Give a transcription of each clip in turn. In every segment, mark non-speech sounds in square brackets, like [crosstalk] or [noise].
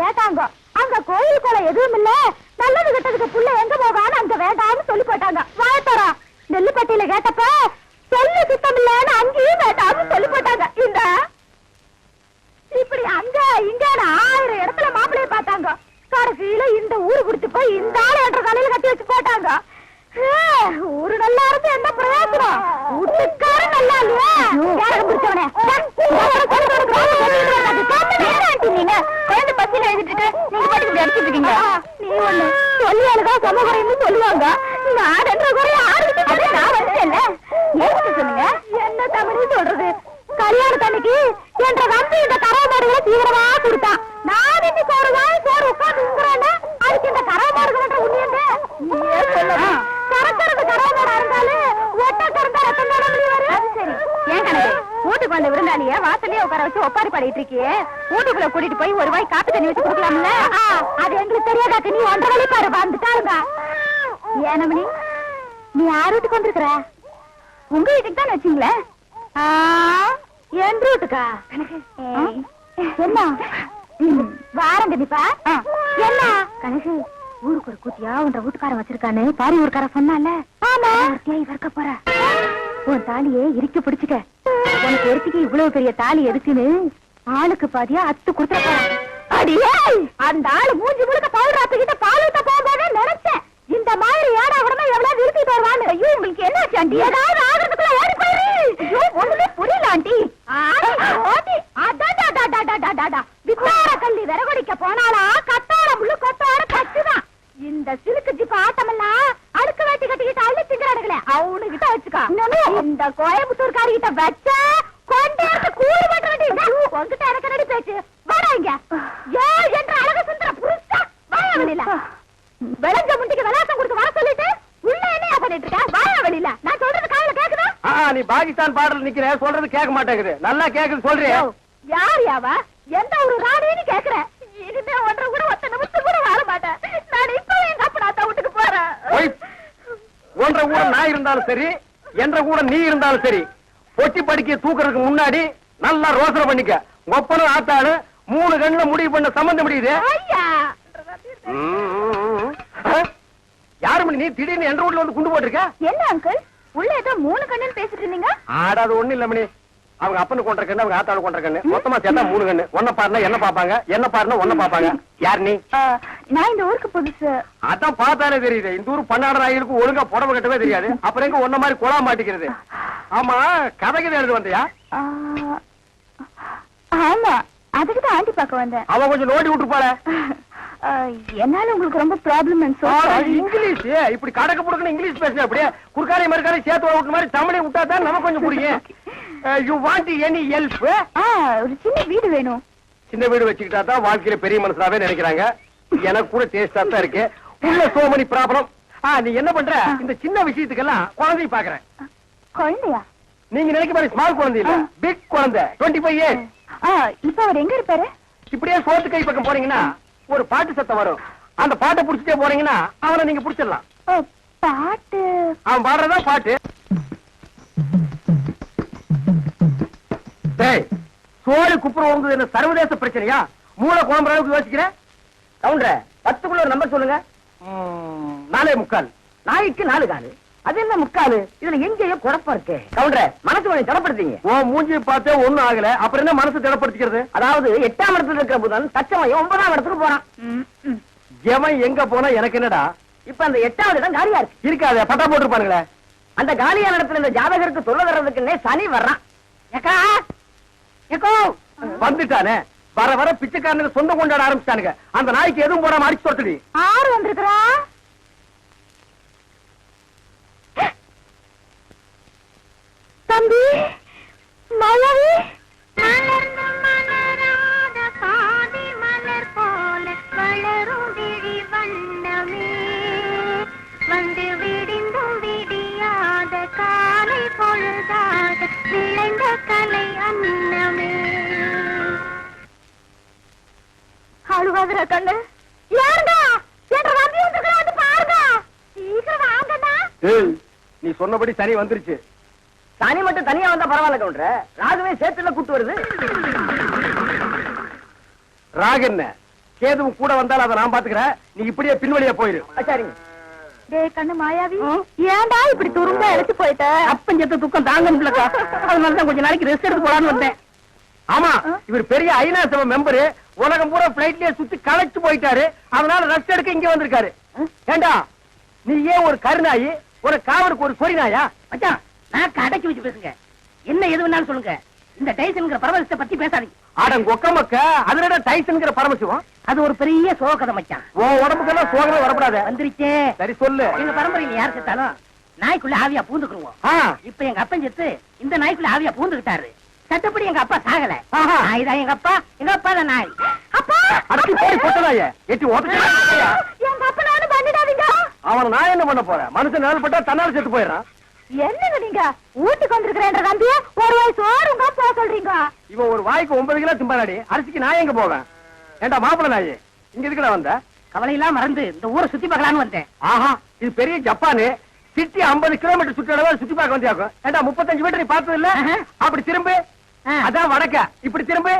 கேட்டாங்க. அங்க கோயில் குளம் எதுவும் இல்ல. நல்லது கெட்டதுக்கு புள்ள எங்க போகான்னு அங்க வேண்டாம்னு சொல்லி போட்டாங்க வாயத்தரா நெல்லுப்பட்டியில கேட்டப்ப சொல்லு சுத்தம் இல்லன்னு அங்கேயும் வேண்டாம்னு சொல்லி போட்டாங்க இந்த இப்படி அங்க இங்க ஆயிரம் இடத்துல மாப்பிள்ளைய பார்த்தாங்க. கடைசியில இந்த ஊரு குடுத்து போய் இந்த ஆள் என்ற தலையில கட்டி வச்சு போட்டாங்க. ஊரு நல்லா இருந்து என்ன பிரயோஜனம்? வீட்டுக்காரன் நல்லா இல்லையா? கேரகம் பிடிச்சவனே? நீங்க குழந்தை பசியில எழுதிட்டு நீங்க பாட்டுக்கு அடிச்சிட்டு இருக்கீங்க நீ ஒண்ணு சொல்லி அழுகா சமகுறைன்னு சொல்லுவாங்க ரெண்டு குறைய ஆரம்பிச்சு நான் வந்துட்டேன்ல ஏன்னு சொல்லுங்க? என்ன தமிழ் சொல்றது? கல்யாணத்தன்னைக்கு என்ற தம்பி இந்த கரவை மாடுகளை தீவிரமா கொடுத்தான் நான் இன்னைக்கு ஒரு வாய் சோறு உட்கார்ந்து உங்குறேன்னா அதுக்கு இந்த கரவை மாடுகள் உண்மையங்க நீயே சொல்லணும் கறக்கிறது கரவை மாடா இருந்தாலும் ஒட்ட கறந்தா ரத்தம் தானே வெளிய வரும் அது சரி ஏன் கணக்கு விருந்தாளிய வாசல்லயே உட்கார வச்சு ஒப்பாரி பாடிட்டு இருக்கியே. வீட்டுக்குள்ள கூட்டிட்டு போய் ஒரு வாய் காப்பி தண்ணி வச்சு கொடுக்கலாம்ல? அது எங்களுக்கு தெரியாதாக்கு நீ ஒன்றரை வழி பாரு வந்துட்டாருங்க ஏனமணி நீ யார் வீட்டுக்கு வந்திருக்கிற? உங்க வீட்டுக்கு தான் வச்சீங்களே? என் வீட்டுக்கா என்ன? வாரங்க தீபா என்ன? கணக்கு ஊருக்கு ஒரு கூத்தியா உன்ற வீட்டுக்காரன் வச்சிருக்கானு. பாரி ஊருக்கார சொன்னால. ஆமா. இருக்க போற. உன் தாலியே இறுக்கி பிடிச்சுக்க. உனக்கு ஒருத்திக்கு இவ்வளவு பெரிய தாலி எதுக்குன்னு? ஆளுக்கு பாதியா அத்து கொடுத்துட அடியே! அந்த ஆளு மூஞ்சி முழுக்க பவுடராத்து கிட்ட பால் ஊத்த போகும்போதே நினைச்சேன். இந்த மாதிரி ஏடா உடனே எவ்வளவு நிறுத்திட்டு வருவான்னு. ஐயோ உங்களுக்கு என்ன ஆண்டி? ஏதாவது ஆகிறதுக்குள்ள ஓடி போயிரு. ஐயோ ஒண்ணுமே புரியல ஆண்டி. ஆண்டி. அடாடாடாடாடாடாடா வித்தார கல்லி விறகொடிக்க போனாலா கத்தாட முழு கொத்தாட கச்சுதான் இந்த சிலுக்கு ஜிப்பு ஆட்டமெல்லாம் அடுக்கு வேட்டி கட்டிக்கிட்டு அள்ளி திங்கிறானுங்களே அவனு கிட்ட வச்சுக்கா இந்த கோயம்புத்தூர்காரி கிட்ட வச்ச கொண்டே கூறு பண்ற உங்ககிட்ட எனக்கு நடி பேச்சு? வாடா இங்க. ஏ என்ற அழக சுந்தர புருஷா வாயா வெளியில. விளைஞ்ச முண்டிக்கு விளாசம் கொடுத்து வர சொல்லிட்டு உள்ள என்னையா பண்ணிட்டு இருக்க? வாயா வெளியில. நான் சொல்றது காதுல கேக்குதா? ஆ, நீ பாகிஸ்தான் பாடல் நிக்கிற சொல்றது கேட்க மாட்டேங்குது. நல்லா கேக்குது சொல்றியா? யார் யாவா எந்த ஒரு ராணின்னு கேக்குறேன் இனிமே ஒன்றரை கூட ஒத்த நிமிஷம் கூட வாழ மாட்டேன் நான் இப்பவே எங்க அப்பா நான் வீட்டுக்கு போறேன் ஒய். ஒன்ற கூட நான் இருந்தாலும் சரி என்ற கூட நீ இருந்தாலும் சரி பொட்டி படிக்க தூக்குறதுக்கு முன்னாடி நல்லா ரோசனை பண்ணிக்க. ஒப்பனும் ஆத்தாளு மூணு கண்ணுல முடிவு பண்ண சம்பந்தம் முடியுது யாரு மணி நீ திடீர்னு என்ற வீட்டுல வந்து குண்டு போட்டிருக்க? என்ன அங்கிள் உள்ள ஏதோ மூணு கண்ணுன்னு பேசிட்டு இருந்தீங்க? ஆடாது ஒண்ணு இல்ல மணி. அவங்க அப்பனு கொண்ட கண்ணு அவங்க ஆத்தாளு கொண்ட கண்ணு. மொத்தமா சேர்த்தா மூணு கண்ணு. ஒன்ன பாருனா என்ன பாப்பாங்க? என்ன பாருனா ஒன்ன பாப்பாங்க? யார் நீ? நான் இந்த ஊருக்கு புதுசு. அதான் பார்த்தாலே தெரியுது. இந்த ஊர் பன்னாடு ராயிலுக்கு ஒழுங்கா புடவை கட்டவே தெரியாது. அப்புறம் எங்க ஒன்ன மாதிரி குழா மாட்டிக்கிறது? ஆமா கதைக்கு எழுது வந்தியா? ஆமா. அதுக்கு தான் ஆண்டி பார்க்க வந்தேன். அவன் கொஞ்சம் நோண்டி விட்டுருப்பாள. என்னால உங்களுக்கு ரொம்ப ப்ராப்ளம் இங்கிலீஷ். இப்படி கடக்க புடுக்கணும் இங்கிலீஷ் பேசுங்க அப்படியே குறுக்காரி மறுக்காரி சேர்த்து விட்டு மாதிரி தமிழை விட்டா தான் நமக்கு கொஞ்சம் பிடிக்கும் யூ வாண்ட் எனி ஹெல்ப் ஒரு சின்ன வீடு வேணும். சின்ன வீடு வச்சுக்கிட்டா தான் வாழ்க்கையில பெரிய மனசாவே நினைக்கிறாங்க. எனக்கு கூட டேஸ்டா தான் இருக்கு. உள்ள சோ many ப்ராப்ளம் நீ என்ன பண்ற? இந்த சின்ன விஷயத்துக்கெல்லாம் குழந்தைய பாக்குறேன். குழந்தையா? நீங்க நினைக்க மாதிரி ஸ்மால் குழந்தை இல்ல. பிக் குழந்தை. டுவெண்ட்டி ஃபைவ் இயர்ஸ் இப்ப அவர் எங்க இருப்பாரு? இப்படியே சோத்து கை பக்கம் போறீங்கன்னா ஒரு பாட்டு சத்தம் வரும். அந்த பாட்டை புடிச்சிட்டே போறீங்கன்னா அவனை நீங்க புடிச்சிடலாம். பாட்டு? அவன் பாடுறதா பாட்டு? சோழி குப்புற உங்க என்ன சர்வதேச பிரச்சனையா? மூளை குழம்புற அளவுக்கு யோசிக்கிறேன் கவுண்டர பத்துக்குள்ள ஒரு நம்பர் சொல்லுங்க. நாலே முக்கால். நாய்க்கு நாலு காலு. அது என்ன முக்காலு? இதுல எங்கேயோ குழப்பம் இருக்கு. கவுண்டர மனசு கொஞ்சம் திடப்படுத்தீங்க ஓ மூஞ்சி பார்த்தே ஒண்ணும் ஆகல. அப்புறம் என்ன மனசு திடப்படுத்திக்கிறது? அதாவது எட்டாம் இடத்துல இருக்கிற புதன் தச்சமயம் ஒன்பதாம் இடத்துக்கு போறான். எவன் எங்க போனா எனக்கு என்னடா? இப்ப அந்த எட்டாவது இடம் காலியா இருக்கு. இருக்காது பட்டா போட்டுருப்பானுங்களே. அந்த காலியான இடத்துல இந்த ஜாதகருக்கு சொல்ல வர்றதுக்குன்னே சனி வர்றான். ஏக்கா ஏக்கோ. வந்துட்டானே. வர வர பிச்சைக்காரனுக்கு சொந்தம் கொண்டாட ஆரம்பிச்சிட்டானுங்க. அந்த நாய்க்கு எதுவும் போடாம அடிச்சு துரத்துடி. ஆறு வந்திருக்கிறா. தம்பி? மலவி மலர்ந்து பாதி மலர்? போல வளரும் விழி வண்ணமே வந்து விடிந்தும் விடியாத காலை பொழுதாக விளைந்த கலை அன்னமே அழுவாதுற கண்ணு. யாருடா? என்ற வந்து பாருங்க சீக்கிரம் வாங்கடா. நீ சொன்னபடி சனி வந்துருச்சு. சனி மட்டும் தனியா வந்தா பரவாயில்ல கவுண்டர. ராகுவே சேர்த்துல கூட்டு வருது. ராகு என்ன? கேதுவும் கூட வந்தாலும் அதை நான் பாத்துக்கிறேன் நீ இப்படியே பின்வழியா போயிரு. சரிங்க. டேய் கண்ணு மாயாவி. ஏன்டா இப்படி துரும்ப இழைச்சு போயிட்ட? அப்பஞ்சத்து துக்கம் தாங்க முடியலக்கா அதனாலதான் கொஞ்ச நாளைக்கு ரெஸ்ட் எடுத்து போலான்னு வந்தேன். ஆமா இவர் பெரிய ஐநா சபை மெம்பரு உலகம் பூரா பிளைட்லயே சுத்தி களைச்சு போயிட்டாரு. அதனால ரெஸ்ட் எடுக்க இங்க வந்திருக்காரு. ஏண்டா? நீ ஏன் ஒரு கருநாயி ஒரு காவலுக்கு ஒரு சொறி நாயா மச்சான் நான் கடைக்கு வச்சு பேசுங்க. என்ன எது வேணாலும் சொல்லுங்க. இந்த டைசன்ங்கிற பரவசத்தை பத்தி பேசாதீங்க. ஆடம் கொக்க மக்க அதுல டைசன்ங்கிற பரமசிவம்? அது ஒரு பெரிய சோகதை மச்சான். உன் உடம்புக்கெல்லாம் சோகமே வரக்கூடாது வந்துருச்சே. சரி சொல்லு. எங்க பரம்பரையில யார் செத்தாலும் நாய்க்குள்ள ஆவியா பூந்துக்குருவோம் இப்ப எங்க அப்பன் செத்து இந்த நாய்க்குள்ள ஆவியா பூந்துக்கிட்டாரு சட்டப்படி எங்க அப்பா சாகல. நாய் தான் எங்க அப்பா எங்க அப்பா தான் நாய். அப்பா! அடக்கி போய் பொட்டதாய எட்டி உதச்சு எங்க அப்பா நானும் பண்ணிடாதீங்க. அவன நான் என்ன பண்ண போறேன்? மனுஷன் நேரம் பட்டா தன்னால செத்து போயிடறான். என்னங்க நீங்க? வீட்டுக்கு வந்திருக்கிறேன்ற நம்பிய ஒரு வயசு ஓடுங்க போக சொல்றீங்க. இவன் ஒரு வாய்க்கு ஒன்பது கிலோ திம்பாடி அரிசிக்கு நான் எங்க போவேன்? ஏண்டா மாப்பிள நாயி இங்க எதுக்குடா வந்த? கவலையெல்லாம் மறந்து இந்த ஊரை சுத்தி பார்க்கலான்னு வந்தேன். ஆஹா இது பெரிய ஜப்பானு. சிட்டி 50 கிலோமீட்டர் சுற்றளவு சுத்தி பார்க்க வந்தியாக்கும் ஏண்டா முப்பத்தஞ்சு மீட்டர் நீ பார்த்தது இல்ல. அப்படி திரும்பு. அதான் வடக்க. இப்படி திரும்பு.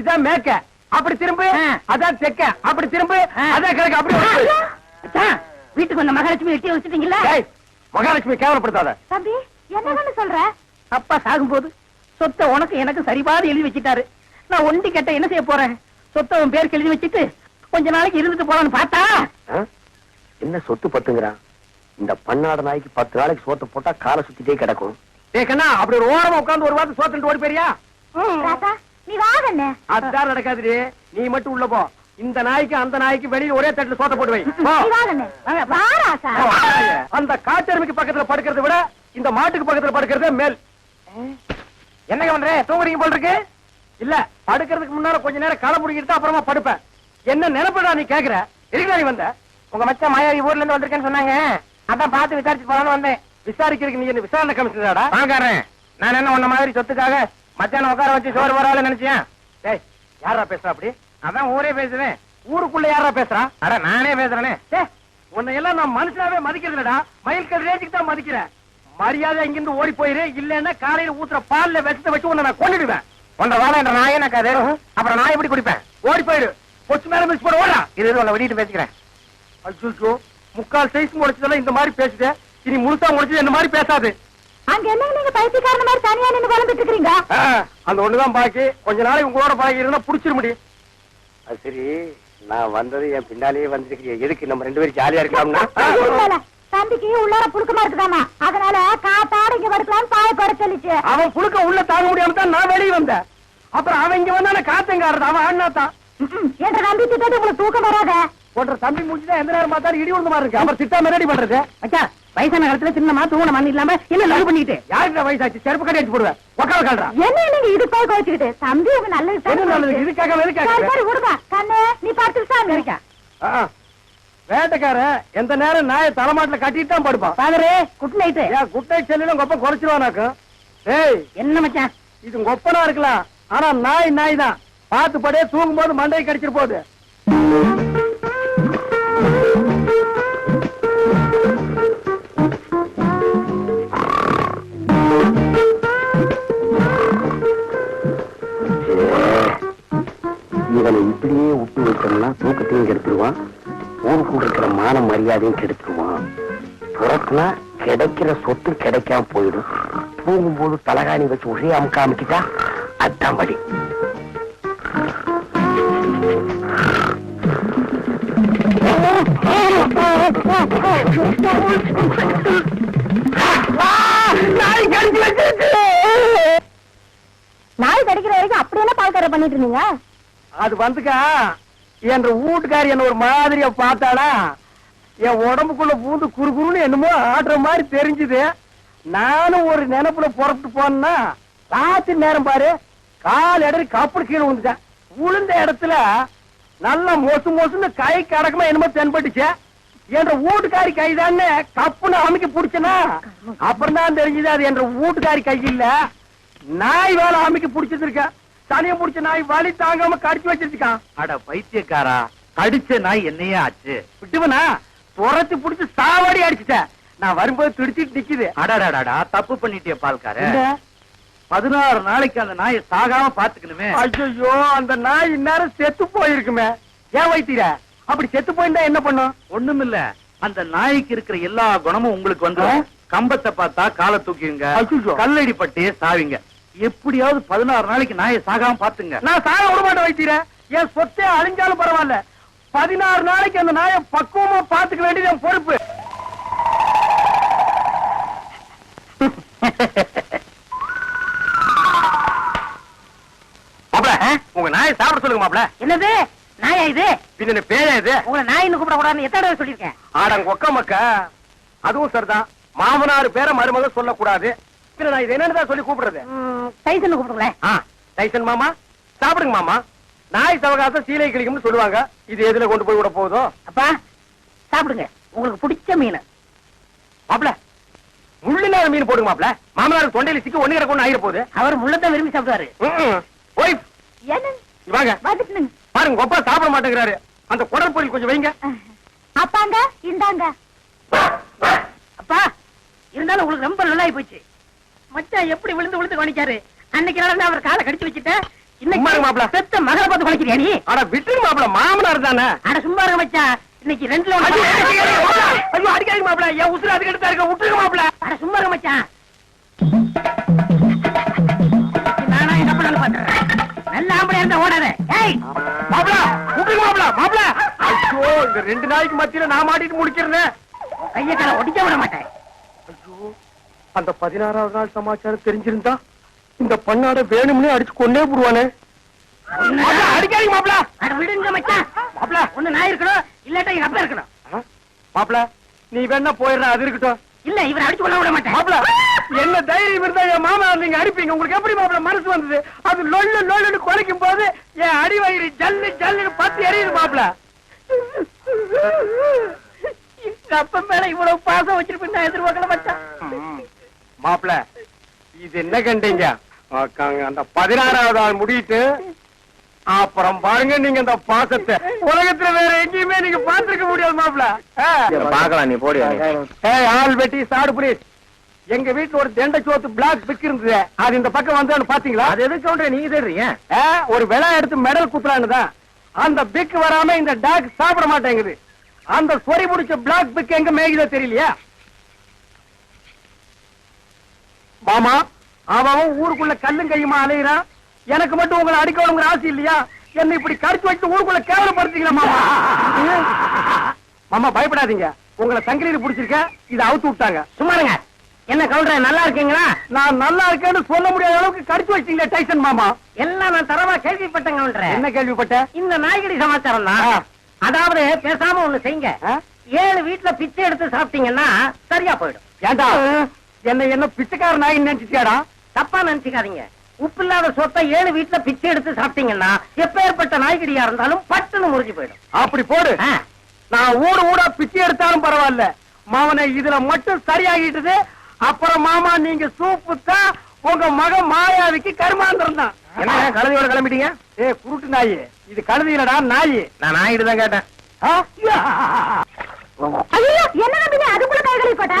இதான் மேற்க. அப்படி திரும்பு. அதான் தெக்க. அப்படி திரும்பு. அதான் கிழக்கு. அப்படி வீட்டுக்கு வந்த மகாலட்சுமி எட்டி வச்சுட்டீங்களா? மகாலட்சுமி கேவலப்படுத்தாத. தம்பி என்னன்னு சொல்ற? அப்பா சாகும்போது சொத்தை உனக்கு எனக்கு சரிபாதி எழுதி வச்சிட்டாரு. நான் ஒண்டி கேட்ட என்ன செய்ய போறேன்? சொத்தை உன் பேருக்கு எழுதி வச்சிட்டு கொஞ்ச நாளைக்கு இருந்துட்டு போலான்னு பார்த்தா? என்ன சொத்து பத்துங்கிறான் இந்த பன்னாட நாய்க்கு பத்து நாளைக்கு சோத்தை போட்டா காலை சுத்திட்டே கிடக்கும். டேய் கண்ணா அப்படி ஒரு ஓரமா உட்கார்ந்து ஒரு வாரத்தை சோத்துட்டு ஓடி போறியா நீ வாங்கண்ணே. அதான் நடக்காதுடி. நீ மட்டும் உள்ள போ. இந்த நாய்க்கு அந்த நாய்க்கு வெளியில ஒரே தட்டுல சோத்த போட்டு வை. அந்த காட்டெருமைக்கு பக்கத்துல படுக்கிறத விட இந்த மாட்டுக்கு பக்கத்துல படுக்கிறதே மேல். என்னங்க பண்ற? தூங்குறீங்க போல் இருக்கு? இல்ல படுக்கிறதுக்கு முன்னால கொஞ்ச நேரம் களை முடிக்கிட்டு அப்புறமா படுப்பேன். என்ன நினைப்படா நீ கேக்குற? எதுக்குடா நீ வந்த? உங்க மச்சான் மாயாவி ஊர்ல இருந்து வந்திருக்கேன்னு சொன்னாங்க. அதான் பார்த்து விசாரிச்சு போலான்னு வந்தேன். விசாரிக்கிறதுக்கு நீ என்ன விசாரணை கமிஷனராடா? வாங்காரன் நான் என்ன உன்ன மாதிரி சொத்துக்காக மச்சான உட்கார வச்சு சோறு வரால நினைச்சேன் டேய் யாரா பேசுறா அப்படி? அதான் ஊரே பேசுறேன். ஊருக்குள்ள யாரா பேசுறா? அட நானே பேசுறேனே. உன்னை எல்லாம் நான் மனுஷனாவே மதிக்கிறதுலடா மயில் கல் ரேஞ்சுக்கு தான் மதிக்கிறேன். மரியாதை இங்கிருந்து ஓடி போயிரு. இல்லன்னா காலையில ஊத்துற பால்ல விஷத்தை வச்சு உன்னை நான் கொண்டுடுவேன் ஒன்றரை வாழை என்ற நாயே நான் கதை. அப்புறம் நான் எப்படி குடிப்பேன்? ஓடி போயிரு. கொச்சு மேல மிஸ் போட ஓடா இது உன்னை வெடிட்டு பேசிக்கிறேன். அச்சோ முக்கால் சைஸ் முடிச்சதெல்லாம் இந்த மாதிரி பேசுது. இனி முழுசா முடிச்சது இந்த மாதிரி பேசாது. அங்க என்னங்க நீங்க பைத்தியக்காரன மாதிரி தனியா நின்னு குழம்பிட்டு இருக்கீங்க ஆ, அந்த ஒண்ணுதான் பாக்கி. கொஞ்ச நாளைக்கு உங்களோட பழகி இருந்தா புடிச்சிட முடியும் அது சரி நான் வந்தது என் பின்னாலேயே வந்துருக்கீங்க எதுக்கு நம்ம ரெண்டு பேரும் ஜாலியா இருக்கலாம்னா? தம்பிக்கு உள்ளார புழுக்கமா இருக்குதாமா? அதனால காத்தாட இங்க படுக்கலாம்னு பாய பட சொல்லிச்சு. அவன் புழுக்க உள்ள தாங்க முடியாம தான் நான் வெளியே வந்தேன். அப்புறம் அவன் இங்க வந்தா காத்தங்காரது அவன் ஆடினாத்தான் ம்ம். என்ற நம்பி திட்டத்து உங்களுக்கு தூக்கம் வராத? போன்ற தம்பி முடிச்சுதான் எந்த நேரம் பார்த்தாலும் இடி விழுந்த மாதிரி இருக்கு. அப்புறம் திட்டாம ரெடி பண்றது? வயசான காலத்துல சின்னமா தூங்கின மண் இல்லாம என்ன லவ் பண்ணிட்டு? யாருக்கு வயசாச்சு? செருப்பு கட்டி அடிச்சு போடுவேன். உக்கால கால்றா என்ன நீங்க இது போய் கோச்சுக்கிட்டு தம்பி உங்க நல்லது என்ன நல்லது? இதுக்காக எதுக்காக? சரி விடுங்க கண்ணு நீ படுத்து சாமி இருக்கா ஆ, வேட்டைக்காரன் எந்த நேரம் நாயை தலைமாட்டுல கட்டிட்டு தான் படுப்பான் பாதரே குட் நைட்டு ஏன் குட்டை செல்லிலும் கொப்ப குறைச்சிருவானாக்கும். ஏய். என்ன மச்சான்? இது கொப்பனா இருக்கலாம். ஆனா நாய் நாய் தான். பார்த்து படே தூங்கும் போது மண்டையை கடிச்சிட்டு போகுது. மான மரியாதையும் கெடுத்துருவான். புறத்துனா கிடைக்கிற சொத்து கிடைக்காம போயிடும். தூங்கும்போது தலகாணி வச்சு ஒரே அமுக்க அமுக்கிட்டா அதான் வழி. நாய் கடிக்கிற வரைக்கும் அப்படி என்ன பால்கார பண்ணிட்டு இருந்தீங்க? அது வந்துக்கா என்ற வீட்டுக்காரி என்ன ஒரு மாதிரியா பார்த்தாளா? என் உடம்புக்குள்ள பூந்து குறுகுறுன்னு என்னமோ ஆடுற மாதிரி தெரிஞ்சுது. நானும் ஒரு நினைப்புல புறப்பட்டு போனா ராத்திரி நேரம் பாரு கால் இடறி கப்பல் கீழே விழுந்துட்டேன். விழுந்த இடத்துல நல்லா மொசு மொசுன்னு கை கடக்கமா என்னமோ தென்பட்டுச்சு. என்ற வீட்டுக்காரி கைதான்னு கப்புன்னு அமைக்க புடிச்சனா அப்புறம் தான் தெரிஞ்சது அது என்ற வீட்டுக்காரி கை இல்ல. நாய் வேலை அமைக்க புடிச்சிருக்க தனியா புடிச்ச நாய் வலி தாங்காம கடிச்சு வச்சிருக்கான் அட பைத்தியக்காரா கடிச்ச நாய் என்னையே ஆச்சு. விட்டுவனா? துரத்தி புடிச்சு சாவாடி அடிச்சுட்டேன் நான் வரும்போது துடிச்சிட்டு நிக்குது. அடடடடா தப்பு பண்ணிட்டிய பால்கார. பதினாறு நாளைக்கு அந்த நாயை சாகாம பாத்துக்கணுமே ஐயோ அந்த நாய் இந்நேரம் செத்து போயிருக்குமே. ஏன் வைத்தீர அப்படி செத்து போயிருந்தா என்ன பண்ணும்? ஒண்ணுமில்ல. அந்த நாய்க்கு இருக்கிற எல்லா குணமும் உங்களுக்கு வந்து கம்பத்தை பார்த்தா காலை தூக்கிங்க. கல்லடி பட்டே சாவிங்க. எப்படியாவது பதினாறு நாளைக்கு நாயை சாகாம பாத்துங்க நான் சாக விட மாட்டேன் வைத்தீர என் சொத்தே அழிஞ்சாலும் பரவாயில்ல. பதினாறு நாளைக்கு அந்த நாயை பக்குவமா பாத்துக்க வேண்டியது என் பொறுப்பு. உங்க நாயை சாப்பிட சொல்லுங்க மாப்ள என்னது? நாயா இது? பின்ன பேயா இது? உங்களை நாயின்னு கூப்பிட கூடாதுன்னு எத்தனை தடவை சொல்லியிருக்கேன்? ஆடங்க ஒக்க மக்க அதுவும் சரிதான். மாமனார் பேரை மருமக சொல்லக்கூடாது. பின்ன நான் இது என்னன்னு சொல்லி கூப்பிடுறது? டைசன் கூப்பிடுங்களேன். ஆ டைசன் மாமா சாப்பிடுங்க மாமா. நாய் சவகாசம் சீலை கிளிக்கும்னு சொல்லுவாங்க. இது எதுல கொண்டு போய் விட போகுதோ? அப்பா சாப்பிடுங்க. உங்களுக்கு பிடிச்ச மீன். மாப்ள முள்ளில்லாத மீன் போடுங்க மாப்ள மாமனார் தொண்டையில சிக்கி ஒண்ணு கிடக்கும் ஆயிர போகுது. அவர் முள்ளத்தை விரும்பி சாப்பிடுவாரு. வாங்க. பாருங்க கொப்பா சாப்பிட மாட்டேங்கிறாரு. அந்த குடல் பொரியல் கொஞ்சம் வைங்க. அப்பாங்க இந்தாங்க. அப்பா இருந்தாலும் உங்களுக்கு ரொம்ப நல்லாயி போச்சு. மச்சான் எப்படி விழுந்து விழுந்து கவனிச்சாரு? அன்னைக்கு நடந்து அவர் காலை கடிச்சு வச்சுட்டேன். இன்னைக்கு பெத்த மகளை பார்த்து குலைக்கிறியா நீ? ஆனா விட்டுருங்க மாப்ள மாமனார் தானே. அட சும்மா இருக்க மச்சான் இன்னைக்கு ரெண்டுல ஐயோ, அடிக்காதீங்க மாப்ள என் உசுறு அதுக்கு எடுத்தா இருக்க விட்டுருங்க மாப்ள அட சும்மா இருக்க மச்சான் நானா என்ன பண்ணாலும் பாத்துறேன் நல்ல ஆம்பளை இருந்தா ஓடாத. ஏய்! மாப்ள விட்டுருங்க மாப்ள மாப்ள ஐயோ இந்த ரெண்டு நாளைக்கு மத்தியில நான் மாட்டிட்டு முடிக்கிறேன் கைய கால ஒடிக்க விட மாட்டேன். ஐயோ அந்த பதினாறாவது நாள் சமாச்சாரம் தெரிஞ்சிருந்தா இந்த பண்ணாட வேணும்னே அடிச்சு கொன்னே போடுவானே. அடிக்காதீங்க மாப்ள அட விடுங்க மச்சான். ஒண்ணு நான் இருக்கணும் இல்லாட்டா எங்க அப்பா இருக்கணும். ஆ? மாப்ள நீ வேணா போயிடுற அது இருக்கட்டும். இல்ல இவரை அடிச்சு கொள்ள விட மாட்டேன். என்ன தைரியம் இருந்தா என் மாமா நீங்க அடிப்பீங்க? உங்களுக்கு எப்படி மாப்ள மனசு வந்தது? அது லொல்லு லொல்லுன்னு குலைக்கும் போது என் அடி வயிறு ஜல்லு ஜல்லுன்னு பத்து எரியுது எங்க அப்பா மேல இவ்வளவு பாசம் வச்சிருப்பேன் நான் எதிர்பார்க்கல மச்சான். மாப்ள இது என்ன கண்டீங்க? அந்த பதினாறாவது ஆள் முடியிட்டு அப்புறம் பாருங்க நீங்க இந்த பாசத்தை. உலகத்துல வேற எங்கேயுமே நீங்க பாத்துருக்க முடியாது மாப்ள பாக்கலாம் நீ போடி ஏய் ஆள் வெட்டி சாடு புரியுது எங்க வீட்டுல ஒரு தெண்ட சோத்து பிளாக் பிக் இருந்தது. அது இந்த பக்கம் வந்து பாத்தீங்களா? அது எதுக்கு கவுண்டர் நீங்க தேடுறீங்க ஒரு விழா எடுத்து மெடல் குத்துறான்னு தான். அந்த பிக் வராம இந்த டாக் சாப்பிட மாட்டேங்குது. அந்த சொறி பிடிச்ச பிளாக் பிக் எங்க மேய்குதோ தெரியலையா? மாமா அவன் ஊருக்குள்ள கல்லும் கையுமா அலையிறான்? எனக்கு மட்டும் உங்களை அடிக்கணுங்கிற ஆசை இல்லையா? என்ன இப்படி கடிச்சு வச்சு ஊருக்குள்ள கேவலப்படுத்தீங்களா மாமா? [laughs] மாமா பயப்படாதீங்க. உங்களை சங்கிலி பிடிச்சிருக்க இதை அவுத்து விட்டாங்க. சும்மா இருங்க. என்ன கவுண்டர் நல்லா இருக்கீங்களா? நான் நல்லா இருக்கேன்னு சொல்ல முடியாத அளவுக்கு கடிச்சு வச்சிங்களே டைசன் மாமா. எல்லாம் நான் தரமா கேள்விப்பட்டேன் கவுண்டர். என்ன கேள்விப்பட்ட? இந்த நாய்கடி சமாச்சாரம் தான். அதாவது பேசாம ஒண்ணு செய்யுங்க? ஏழு வீட்டுல பிச்சை எடுத்து சாப்பிட்டீங்கன்னா சரியா போயிடும். ஏண்டா? என்ன என்ன பிச்சைக்கார நாய் நினைச்சிட்டியாடா? தப்பா நினைச்சுக்காதீங்க. உப்பு இல்லாத சொத்தை ஏழு வீட்டுல பிச்சை எடுத்து சாப்பிட்டீங்கன்னா எப்பேற்பட்ட நாய்கடியா இருந்தாலும் பட்டுன்னு முறிஞ்சு போயிடும். அப்படி போடு. நான் ஊடு ஊடா பிச்சை எடுத்தாலும் பரவாயில்ல. மாமனை இதுல மட்டும் சரியாகிட்டது அப்புறம் மாமா நீங்க சூப்பு தான் உங்க மகன் மாயாவிக்கு கருமாந்திரம் தான். என்ன கழுதையோட கிளம்பிட்டீங்க? ஏ குருட்டு நாய். இது கழுதி இல்லடா நாய். நான் நாயிட்டு தான் கேட்டேன். என்ன நம்பி நீ அதுக்குள்ள கை கழுவி போட்டா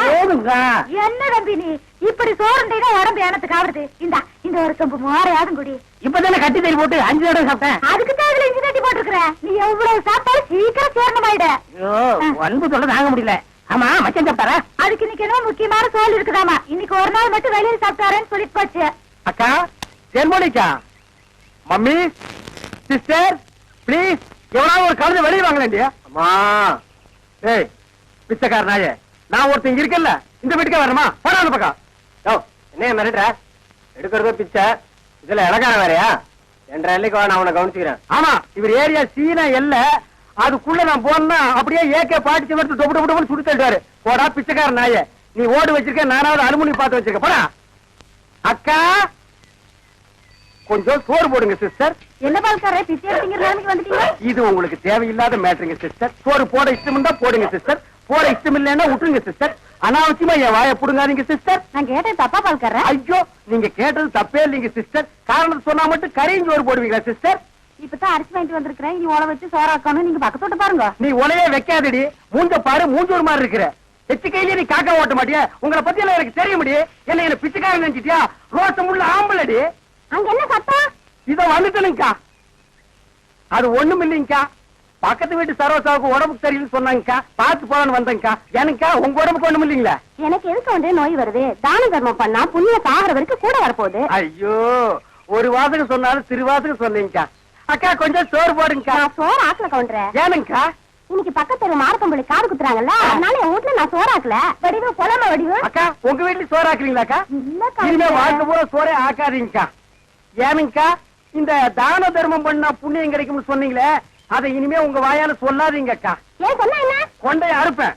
என்ன நம்பி நீ இப்படி சோறுண்டைனா உடம்பு ஏனத்துக்கு ஆகுறது இந்த இந்த ஒரு சொம்பு மோரையாதும் குடி. இப்பதானே கட்டி தறி போட்டு அஞ்சு தடவை சாப்பிட்டேன். அதுக்கு தான் இதுல இஞ்சி தட்டி போட்டிருக்கிற. நீ எவ்வளவு சாப்பிட்டாலும் சீக்கிரம் சேரணமாயிட அன்பு சொல்ல தாங்க முடியல. ஆமா மச்சன் சாப்பிட்டாரா? அதுக்கு இன்னைக்கு என்ன முக்கியமான சோல் இருக்குதாமா. இன்னைக்கு ஒரு நாள் மட்டும் வெளியில சாப்பிட்டாரேன்னு சொல்லிட்டு போச்சு. அக்கா தேன்மொழிக்கா மம்மி சிஸ்டர் ப்ளீஸ் எவனாவது ஒரு கழுதை வெளியே வாங்கலேண்டியா அம்மா. ஏய் பிச்சைக்கார நாயே. நான் ஒருத்தன் இங்க இருக்கேன்ல. இந்த வீட்டுக்கே வரணுமா? அந்த பக்கம். என்ன மிரட்டுற? எடுக்கிறதோ பிச்சை. இதுல இலக்காரம் வேறயா? என்ற எல்லைக்கு வா நான் உன்னை கவனிச்சுக்கிறேன். ஆமா. இவர் ஏரியா சீனா எல்ல. அதுக்குள்ள நான் போனா அப்படியே ஏகே பாட்டி எடுத்து டொப்பு டொப்பு தள்ளிட்டாரு போடா பிச்சைக்கார நாயே. நீ ஓடு வச்சிருக்க நானாவது அலுமினி பார்த்து வச்சிருக்க. போடா. அக்கா! கொஞ்சம் சோறு போடுங்க சிஸ்டர் என்ன பால்காரே பிச்சை எடுத்தீங்க நிலைமைக்கு வந்துட்டீங்க? இது உங்களுக்கு தேவையில்லாத மேட்டருங்க சிஸ்டர் சோறு போட இஷ்டம் இருந்தா போடுங்க சிஸ்டர் போட இஷ்டம் இல்லைன்னா விட்டுருங்க சிஸ்டர் அனாவசியமா என் வாயை புடுங்காதீங்க சிஸ்டர் நான் கேட்டேன் தப்பா பால்கார ஐயோ நீங்க கேட்டது தப்பே இல்லைங்க சிஸ்டர் காரணம் சொன்னா மட்டும் கரையும் சோறு போடுவீங்களா சிஸ்டர் இப்பதான் அரிசி வாங்கிட்டு வந்திருக்கிறேன். இனி உழ வச்சு சோறாக்கணும் நீங்க பக்கத்தோட்ட பாருங்க. நீ உலையே வைக்காதடி. மூஞ்ச பாரு மூஞ்சூர் மாதிரி இருக்கிற. எச்சு கையிலே நீ காக்கா ஓட்ட மாட்டியா? உங்களை பத்தி எல்லாம் எனக்கு தெரிய முடியும் என்ன என்ன பிச்சைக்காரன் நினைச்சிட்டியா? ரோசம் உள்ள ஆம்பளடி. அங்க என்ன சத்தம்? இத வந்துட்டனுங்கக்கா. அது ஒண்ணும் இல்லைங்கக்கா பக்கத்து வீட்டு சரோசாவுக்கு உடம்புக்கு சரியில்லைன்னு சொன்னாங்கக்கா. பார்த்து போலான்னு வந்தேங்கக்கா எனக்கா உங்க உடம்புக்கு ஒண்ணும் இல்லைங்களா? எனக்கு எதுக்கு வந்து நோய் வருது? தான தர்மம் பண்ணா புண்ணியம் சாகிற வரைக்கும் கூட வரப்போகுது. ஐயோ ஒரு வாசகம் சொன்னாலும் திருவாசகம் சொன்னீங்கக்கா அக்கா கொஞ்சம் சோறு போடுங்கக்கா. நான் சோறு ஆக்கல கவுண்டர. ஏனுங்கக்கா? இன்னைக்கு பக்கத்து தெரு மாரக்கம்பளி காது குத்துறாங்கல்ல அதனால என் வீட்டுல நான் சோறு ஆக்கல. வடிவு புலம வடிவு. அக்கா உங்க வீட்டுல சோறு ஆக்குறீங்களாக்கா இல்ல இனிமே வாழ்க்கை. பூரா சோறே ஆக்காதீங்கக்கா. ஏனுங்கக்கா இந்த தான தர்மம் பண்ணா புண்ணியம் கிடைக்கும்னு சொன்னீங்களே அதை இனிமே உங்க வாயால சொல்லாதீங்கக்கா. ஏன் சொன்னா என்ன? கொண்டைய அறுப்பேன்.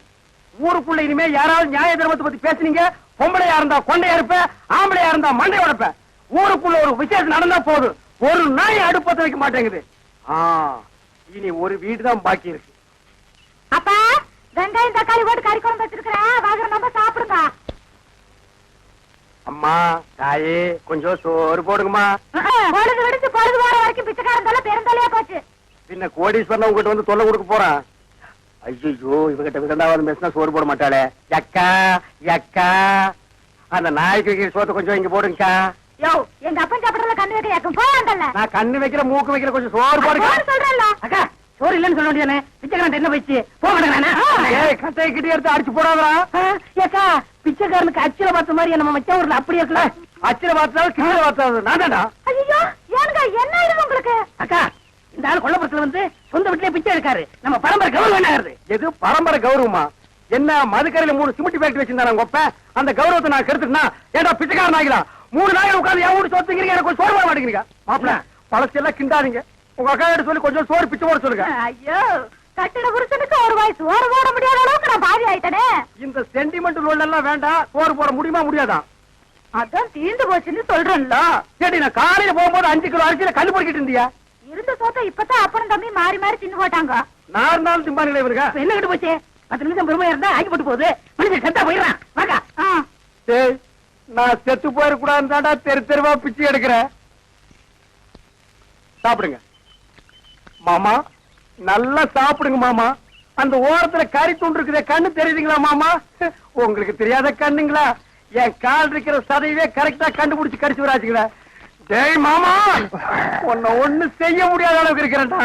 ஊருக்குள்ள இனிமே யாராவது நியாய தர்மத்தை பத்தி பேசுனீங்க பொம்பளையா இருந்தா கொண்டைய அறுப்பேன் ஆம்பளையா இருந்தா மண்டை உடைப்பேன். ஊருக்குள்ள ஒரு விசேஷம் நடந்தா போதும். ஒரு நாய் அடுப்பத்த வைக்க மாட்டேங்குது. ஆ, இனி ஒரு வீடு தான் பாக்கி இருக்கு. அப்பா வெங்காயம் தக்காளி போட்டு கறி குழம்பு வச்சிருக்கிறேன் வாங்குற நம்ம சாப்பிடுங்க அம்மா தாயே கொஞ்சம் சோறு போடுங்கம்மா. பொழுது விடுச்சு பொழுது போற வரைக்கும் பிச்சைக்காரன் தொலை பெருந்தொலையா போச்சு. பின்ன கோடீஸ்வரன் உங்ககிட்ட வந்து தொல்லை கொடுக்க போறான் ஐயோ இவகிட்ட விதண்டாவது பேசினா சோறு போட மாட்டாளே. யக்கா யக்கா. அந்த நாய்க்கு சோத்தை கொஞ்சம் இங்க போடுங்கக்கா. யோ எங்க அப்பன் சாப்பிடறதுல கண்ணு வைக்க நான் கண்ணு வைக்கிற மூக்கு வைக்கிற கொஞ்சம் சோறு போடுங்க. சொல்றேன்ல அக்கா சோறு இல்லைன்னு சொல்ல வேண்டியதானே? பிச்சைக்காரன் என்ன போயிடுச்சு? போக மாட்டேங்கிறானே ஏய் கட்டையை கிட்டி எடுத்து அடிச்சு போடாதா ஏக்கா பிச்சைக்காரனுக்கு அச்சில பார்த்த மாதிரி நம்ம மச்சான் ஊர்ல அப்படி இருக்கல அச்சில பார்த்தாலும் கீழே பார்த்தாலும் நான் தான்டா ஐயோ ஏனுங்க என்ன இது உங்களுக்கு? அக்கா இந்த ஆள் கொல்லப்புறத்துல வந்து சொந்த வீட்டுலயே பிச்சை எடுக்காரு. நம்ம பரம்பரை கௌரவம் என்ன ஆகுது? எது பரம்பரை கௌரவமா? என்ன மதுக்கரையில மூணு சிமெண்ட் ஃபேக்டரி வச்சிருந்தாங்க உங்க அப்பா? அந்த கௌரவத்தை நான் கெடுத்துனா ஏடா பிச்சைக்காரன் ஆகிலாம் மூணு நாய் உட்கார்ந்து என் வீட்டு சொத்துக்கிறீங்க எனக்கு சோறு போட மாட்டேங்கிறீங்க. மாப்பிள பழசெல்லாம் கிண்டாதீங்க. உங்க அக்கா சொல்லி கொஞ்சம் சோறு பிச்சை போட சொல்லுங்க. ஐயோ கட்டிட புருஷனுக்கு ஒரு வாய் சோறு போட முடியாத அளவுக்கு நான் பாவி ஆயிட்டனே. இந்த சென்டிமெண்ட் லோன் எல்லாம் வேண்டாம். சோறு போட முடியுமா முடியாதா? அதான் தீர்ந்து போச்சுன்னு சொல்றேன்ல. சரி நான் காலையில போகும்போது அஞ்சு கிலோ அரிசியில கல் பொறுக்கிட்டு இருந்தியா? இருந்த சோத்த இப்பதான் அப்பனும் தம்பி மாறி மாறி தின்னு போட்டாங்க நாலு நாள் திம்பானுங்களே இவருங்க என்ன கிட்ட போச்சு? பத்து நிமிஷம் பொறுமையா இருந்தா ஆக்கி போட்டு போகுது. மனுஷன் செத்தா போயிடுறான். வாக்கா. டேய் நான் செத்து போயிடக்கூடாதுன்னு தாண்டா தெரு தெருவா பிச்சை எடுக்கிறேன் சாப்பிடுங்க. மாமா நல்லா சாப்பிடுங்க மாமா. அந்த ஓரத்துல கறி துண்டு இருக்குதே கண்ணு தெரியுதுங்களா மாமா? உங்களுக்கு தெரியாத கண்ணுங்களா? என் கால் இருக்கிற சதையவே கரெக்டா கண்டுபிடிச்சு கடிச்சு வராச்சுங்களா டேய் மாமா! உன்னை ஒண்ணு செய்ய முடியாத அளவுக்கு இருக்கிறேன்டா.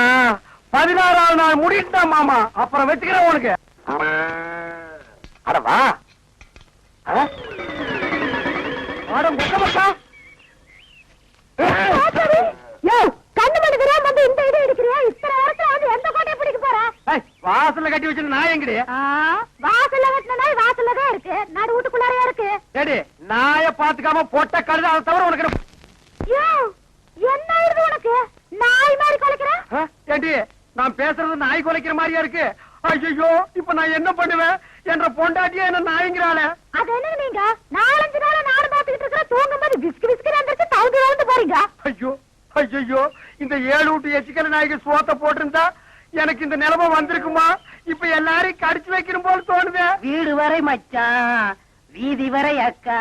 பதினாறாவது நாள் முடிட்டா மாமா. அப்புறம் வச்சுக்கிறேன் உனக்கு. அட வா. ஆ? ஆடம் குட்டமக்கா யோ கண்ணு மணி தெரியாம வந்து இந்த இடம் எடுக்கிறியா? இத்தனை நேரத்துல வந்து எந்த கோட்டையை பிடிக்க போற? ஏய், வாசல்ல கட்டி வச்சிருந்த நாய் எங்கடி? ஆ, வாசல்ல கட்டின நாய் வாசல்ல தான் இருக்கு. நடு வீட்டுக்குள்ளாரையா இருக்கு. நாய பாத்துக்காம பொட்ட கழுத அதை தவிர உனக்கு என்ன- யோ என்ன ஆயிருது உனக்கு? நாய் மாதிரி குலைக்கிற? ஆ? ஏடி நான் பேசுறது நாய் குலைக்கிற மாதிரியா இருக்கு? ஐயோ இப்ப நான் என்ன பண்ணுவேன்? என்ற பொண்டாட்டியா என்ன நாய்ங்கிறாளே. அது என்ன நீங்க? நாலஞ்சு நாளா நானும் பாத்துக்கிட்டு இருக்கிற தூங்கும் போது பிஸ்கு பிஸ்கு வந்துட்டு தவுதி வந்து போறீங்க. ஐயோ ஐயோ இந்த ஏழு விட்டு எச்சிக்கல நாய்க்கு சோத்த போட்டிருந்தா எனக்கு இந்த நிலைமை வந்திருக்குமா? இப்ப எல்லாரையும் கடிச்சு வைக்கணும் போல தோணுதே. வீடு வரை மச்சான் வீதி வரை அக்கா.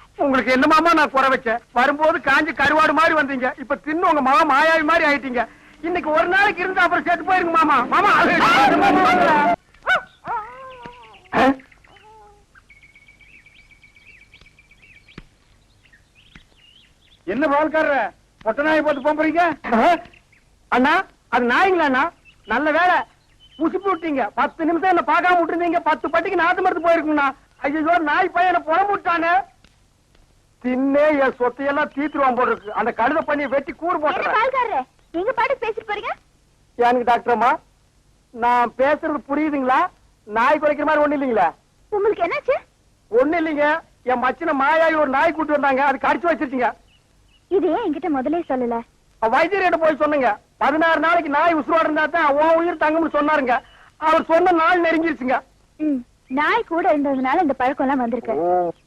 உங்களுக்கு என்ன மாமா நான் குறை வச்சேன்? வரும்போது காஞ்சி கருவாடு மாதிரி வந்தீங்க. இப்ப தின்னு உங்க மாமா மாயாவி மாதிரி ஆயிட்டீங்க. இன்னைக்கு ஒரு நாளைக்கு இருந்து அப்புறம் செத்து போயிருங்க மாமா. மாமா என்ன பால்காரர? பொட்ட நாயை போட்டு போறீங்க? அண்ணா அது நாய்ங்களா அண்ணா? நல்ல வேலை. புசிப்பு விட்டீங்க. பத்து நிமிஷம் என்ன பார்க்காம விட்டுருந்தீங்க. பத்து பட்டிக்கு நாத்து மருந்து போயிருக்குண்ணா ஐயோ நாய் பையனை புலம்பு விட்டானே. தின்னே என் சொத்தையெல்லாம் தீத்துருவான் போல இருக்கு. அந்த கழுத பண்ணி வெட்டி கூறு போட்டுறேன். நீங்க பாட்டுக்கு பேசிட்டு போறீங்க? எனக்கு டாக்டர் அம்மா நான் பேசுறது புரியுதுங்களா? நாய் குறைக்கிற மாதிரி ஒண்ணு இல்லைங்களா? உங்களுக்கு என்னாச்சு? ஒண்ணு இல்லைங்க. என் மச்சின மாயாயி ஒரு நாய் கூட்டு வந்தாங்க. அது கடிச்சு வச்சிருச்சீங்க. இது ஏன் என்கிட்ட முதல்ல சொல்லல? வைத்தியர்கிட்ட போய் சொன்னீங்க. பதினாறு நாளைக்கு நாய் உசுரோட இருந்தா தான் உன் உயிர் தங்கும்னு சொன்னாருங்க. அவர் சொன்ன நாள் நெருங்கிருச்சுங்க. நாய் கூட இருந்ததுனால இந்த பழக்கம் எல்லாம் வந்திருக்கு.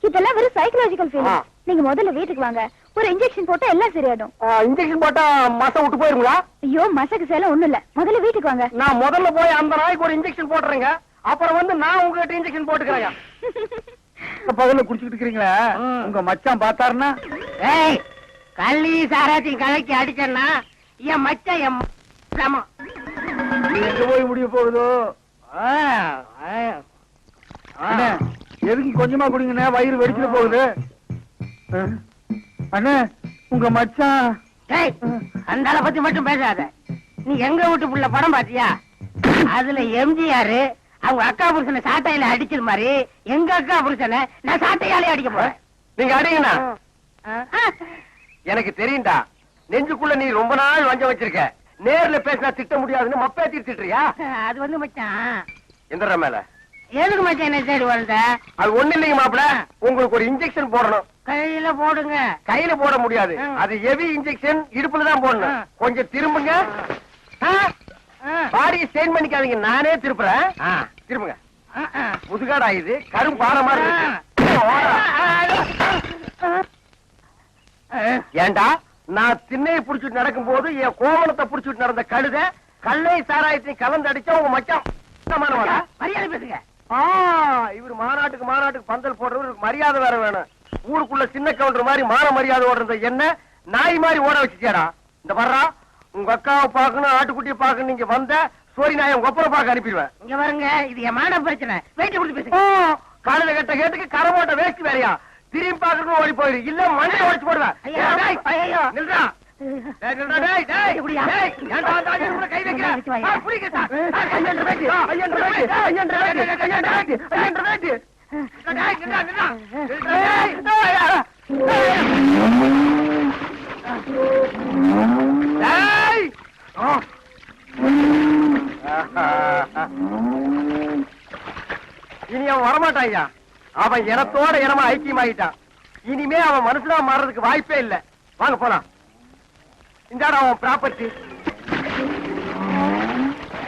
இதெல்லாம் வெறும் சைக்கலாஜிக்கல். ஃபீலிங் நீங்க முதல்ல வீட்டுக்கு வாங்க. ஒரு இன்ஜெக்ஷன் போட்டா எல்லாம் சரியாயிடும். இன்ஜெக்ஷன் போட்டா மசம் விட்டு போயிருங்களா? ஐயோ மசக்கு சேலம் ஒண்ணும் இல்ல. முதல்ல வீட்டுக்கு வாங்க. நான் முதல்ல போய் அந்த நாய்க்கு ஒரு இன்ஜெக்ஷன் போட்டுறேங்க. அப்புறம் வந்து நான் உங்ககிட்ட இன்ஜெக்ஷன் போட்டுக்கிறேன் [laughs] பகல்ல குடிச்சுக்கிட்டு இருக்கிறீங்களா? உங்க மச்சான் பார்த்தாருன்னா? ஏய் கள்ளி சாராத்தையும் கலக்கி அடிச்சேன்னா என் மச்சான் என் சமம் எங்க போய் முடிய போகுதோ? எதுக்கு கொஞ்சமா குடிங்கண்ணே? வயிறு வெடிச்சுட்டு போகுது. அண்ணே உங்க மச்சான் அந்த ஆளை பத்தி மட்டும் பேசாத. நீ எங்க வீட்டு புள்ள படம் பாத்தியா அதுல எம்ஜிஆர் அவங்க அக்கா புருஷனை சாட்டையில அடிச்சது மாதிரி எங்க அக்கா புருஷனை நான் சாட்டையாலே அடிக்க போறேன். நீங்க அடிங்கண்ணா. எனக்கு தெரியும்டா. நெஞ்சுக்குள்ள நீ ரொம்ப நாள் வஞ்சம் வச்சிருக்க. நேர்ல பேசினா திட்ட முடியாதுன்னு மப்பே திட்டுறியா அது வந்து மச்சான். எந்திர மேல. எதுக்கு மச்சான் என்ன தேடி வந்த அது ஒண்ணு இல்லைங்க மாப்பிள. உங்களுக்கு ஒரு இன்ஜெக்ஷன் போடணும். கையில போடுங்க. கையில போட முடியாது. அது ஹெவி இன்ஜெக்ஷன் இடுப்புல தான் போடணும். கொஞ்சம் திரும்புங்க. பாடியை ஸ்டெயின் பண்ணிக்காதீங்க. நானே திருப்புறேன். திரும்புங்க. முதுகாடா இது. கரும் இருக்கு. ஏண்டா? நான் திண்ணையை புடிச்சிட்டு நடக்கும் போது என் கோவணத்தை புடிச்சிட்டு நடந்த கழுத கல்லை சாராயத்தையும் கலந்து அடிச்சா உங்க மச்சான்? மரியாதை பேசுங்க. இவர் மாநாட்டுக்கு மாநாட்டுக்கு பந்தல் போடுறவர் இவருக்கு மரியாதை வேற வேணும். ஊருக்குள்ள சின்ன கவுண்டர் மாதிரி மான மரியாதை ஓடுறத என்ன? நாய் மாதிரி ஓட வச்சுச்சேடா இந்த வர்றா உங்க அக்காவை பார்க்கணும் ஆட்டுக்குட்டியை பார்க்கணும் நீங்க வந்த சோரி நாயை உங்க ஒப்பரை பார்க்க அனுப்பிடுவேன். இங்க பாருங்க இது என் மான பிரச்சனை. வெயிட் கொடுத்து பேசுங்க. காலையில கட்ட கேட்டுக்கு கரை போட்ட வேஸ்ட் வேறையா? திரும்பி பார்க்கணும் ஓடி போயிரு. இல்ல மண்டை உடைச்சு போடுவேன். நில்றா. இனி அவன் வரமாட்டான் ஐயா அவன் இனத்தோட இனமா ஐக்கியமாயிட்டான். இனிமே அவன் மனுஷனா மாறதுக்கு வாய்ப்பே இல்லை. வாங்க போலாம். இந்தாடா உன் ப்ராப்பர்ட்டி